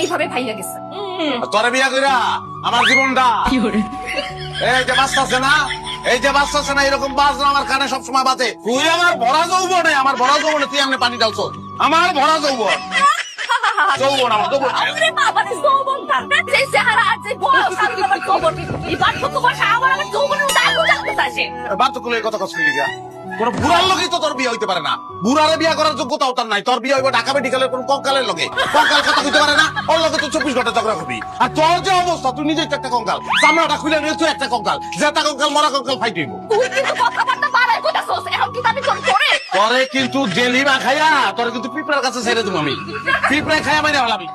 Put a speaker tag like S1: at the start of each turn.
S1: এইভাবে ভাইয়া গেছে।
S2: তোরে বিয়া কইরা আমার জীবনটা। এই যে বাঁচতেছে না এই যে বাঁচতেছে না এরকম বাজনা আমার কানে সবসময় বাজে। তুই আমার ভরা যৌবনে আমার ভরা যৌবনে তুই আমি পানি ডালছ আমার ভরা যৌবন। যৌবন আমার
S1: জ্বালতে আসে
S2: কথা কষ্ট লিগা। কোন বুড়ার লোকই তো তোর বিয়ে হইতে পারে না। বুড়ারে বিয়া করার যোগ্যতাও তার নাই। তোর বিয়ে হইব ঢাকা মেডিকেলের কোন কঙ্কালের লগে। কঙ্কাল কথা কইতে পারে না ওর লগে তো চব্বিশ ঘণ্টা ঝগড়া করবি। আর তোর যে অবস্থা তুই নিজেই তো একটা কঙ্কাল। চামড়াটা খুলে নিয়ে তুই একটা কঙ্কাল। জেতা কঙ্কাল মরা কঙ্কাল ফাইট হইব।
S1: তুই কিন্তু তোর
S2: কিন্তু খাইয়া তোরে কিন্তু পিঁপড়ার কাছে ছেড়ে দেবো আমি। পিঁপড়ায় খাইয়া মাইরে হলামি